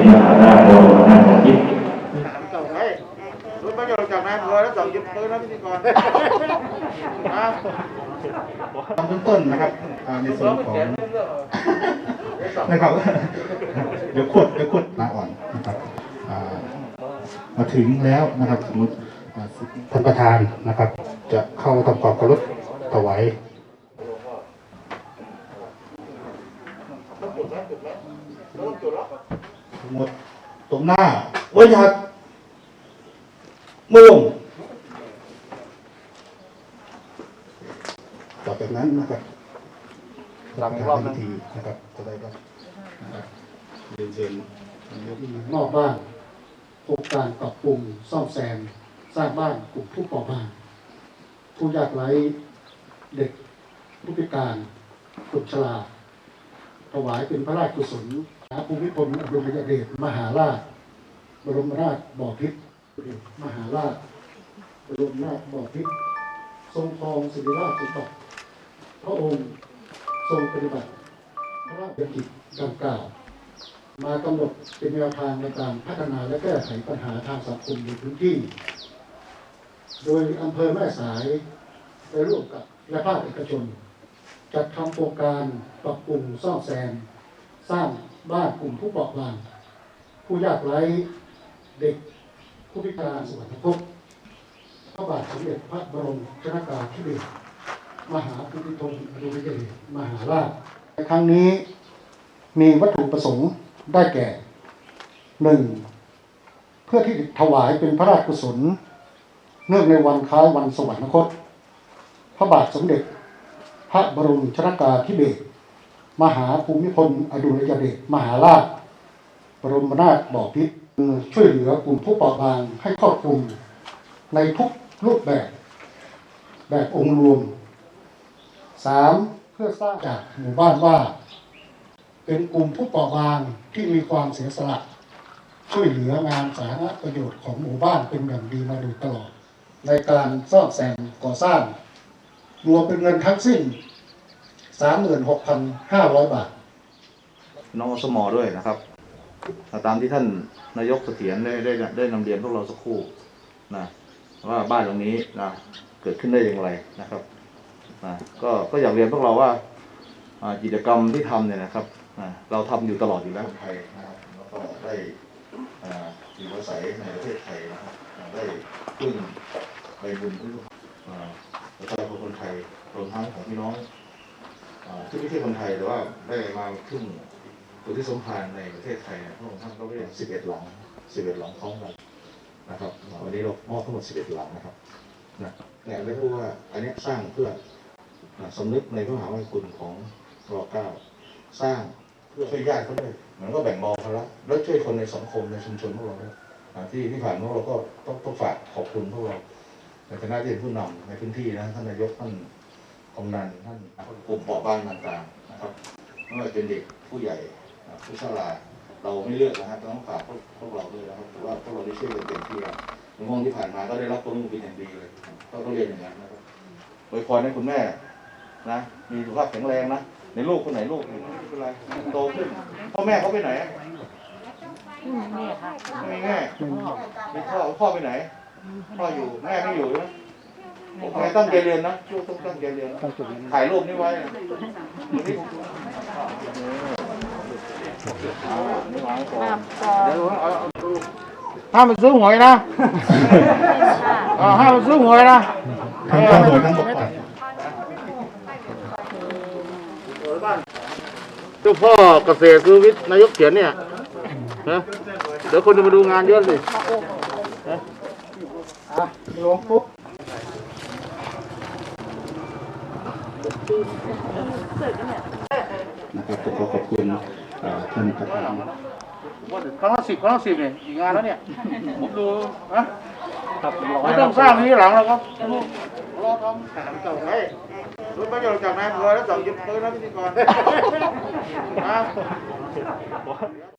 นมหาราชโดนคิพไม่ยอมจากนายอำเภอแล้วสั่งยึดปืนแล้วพิธีกรตอนต้นนะครับในส่วนของนะครับเดี๋ยวขวดเดี๋ยวขวดลาอ่อนนะครับมาถึงแล้วนะครับสมมติท่านประธานนะครับ จะเข้าทำความเคารพถวาย หมดตรงหน้าไว้ยัดมือลงต่อจากนั้นนะครับหลังอีกรอบนึงพิธีนะครับจะได้รับนะครับเรียนเชิญนายกนอกบ้านโครงการปรับปรุงซ่อมแซมสร้างบ้านกลุ่มผู้เปราะบางผู้ยากไร้เด็กผู้พิการคนชราถวายเป็นพระราชกุศล พระภูมิพลอดุลยเดชมหาราช บรมราชบอพิษมหาราช บรมราชบอพิษทรงครองสิริราชสมบัติพระองค์ทรงปฏิบัติ พระราชกิจดังกล่าว มากำหนดเป็นแนวทางในการพัฒนาและแก้ไขปัญหาทางสังคมในพื้นที่ โดยอำเภอแม่สายได้ร่วมกับและภาคเอกชน จัดทำโครงการปรับปรุงซ่อมแซมสร้างบ้านกลุ่มผู้เปราะบาง ผู้ยากไร้เด็กผู้พิการสวรรคตพระบาทสมเด็จพระบรมชนากาธิเบศรมหาภูมิพลอดุลยเดชมหาราชในครั้งนี้มีวัตถุประสงค์ได้แก่หนึ่งเพื่อที่ถวายเป็นพระราชกุศล เนื่องในวันคล้ายวันสวรรคต พระบาทสมเด็จ พระบรมชนากาธิเบศร มหาภูมิพลอดุลยเดชมหาราชบรมนาถบพิตรช่วยเหลือกลุ่มผู้เปราะบางให้ครอบคลุมในทุกรูปแบบ แบบองค์รวมสามเพื่อสร้างจากหมู่บ้านว่า เป็นกลุ่มผู้เปราะบางที่มีความเสียสละ ช่วยเหลืองานสาธารณประโยชน์ของหมู่บ้านเป็นอย่างดีมาโดยตลอด ในการซ่อมแซมก่อสร้าง รวมเป็นเงินทั้งสิ้น 36,500บาท น้องอสมอด้วยนะครับ ตามที่ท่านนายกเสถียรได้ได้ได้นำเรียนพวกเราสักครู่นะว่าบ้านหลังนี้นะเกิดขึ้นได้อย่างไรนะครับนะก็ก็อยากเรียนพวกเราว่าอ่ากิจกรรมที่ทำเนี่ยนะครับนะเราทำอยู่ตลอดอยู่แล้วไทยนะครับแล้วก็ได้อ่าอยู่อาศัยในประเทศไทยนะครับอ่าได้พึ่งใบบุญพึ่งอ่าประชาชนคนไทยรวมทั้งของพี่น้องอ่า ที่ไม่ใช่คนไทยแต่ว่าได้มาพึ่งตัวที่สมภารในประเทศไทยเนี่ยพระองค์ท่านก็เรียก11หลัง11หลังพร้อมกันนะครับวันนี้เรามอบทั้งหมด11หลังนะครับนะเนี่ยได้พูดว่าอันนี้สร้างเพื่อสำนึกในพระมหากรุณาธิคุณของรอเก้าสร้างเพื่อช่วยญาติเขาด้วยเหมือนก็แบ่งเบาภาระแล้วช่วยคนในสังคมในชุมชนพวกเราด้วยที่ที่ผ่านมาเราก็ต้องต้องฝากขอบคุณพวกเราในฐานะที่เป็นผู้นำในพื้นที่นะท่านนายกท่าน กำนันท่านกลุ่มเปราะบางต่างๆนะครับไม่ว่าเป็นเด็กผู้ใหญ่ผู้ชราเราไม่เลือกนะฮะต้องฝากพวกพวกเราด้วยนะครับถือว่าพวกเราได้ช่วยกันเต็มที่แล้วในช่วงที่ผ่านมาก็ได้รับความร่วมมือเป็นอย่างดีเลยก็ต้องเรียนอย่างนั้นนะครับโดยพรให้คุณแม่นะมีสุขภาพแข็งแรงนะในลูกคนไหนลูกไม่เป็นไรโตขึ้นพ่อแม่เขาไปไหนนี่ค่ไม่มีแม่มีพ่อพ่อไปไหนพ่ออยู่แม่ไม่อยู่ใช่ไหม โอเคตั้งใจเรียนนะลูกต้องตั้งใจเรียนนะถ่ายรูปนี้ไว้นะดูนี่เอาไม่วางก่อนเดี๋ยวเอาเอาดูห้ามไปซื้อหวยนะอ่าห้ามไปซื้อหวยนะทั้งข้าวหวยทั้งบกปากเจ้าพ่อเกษตรคือวิทย์นายกเขียนเนี่ยนะเดี๋ยวคนจะมาดูงานเยอะสิลงปุ๊บ นะครับขอขอบคุณอ่าท่านประธานครั้งละสิบครั้งละสิบเนี่ยอีกงานแล้วเนี่ยผมดูนะไม่ต้องสร้างนี้หลังแล้วครับรอทำเก่าไว้รู้ประโยชน์จากนายอำเภอแล้วสองยึดปืนแล้วพิธีกรนะ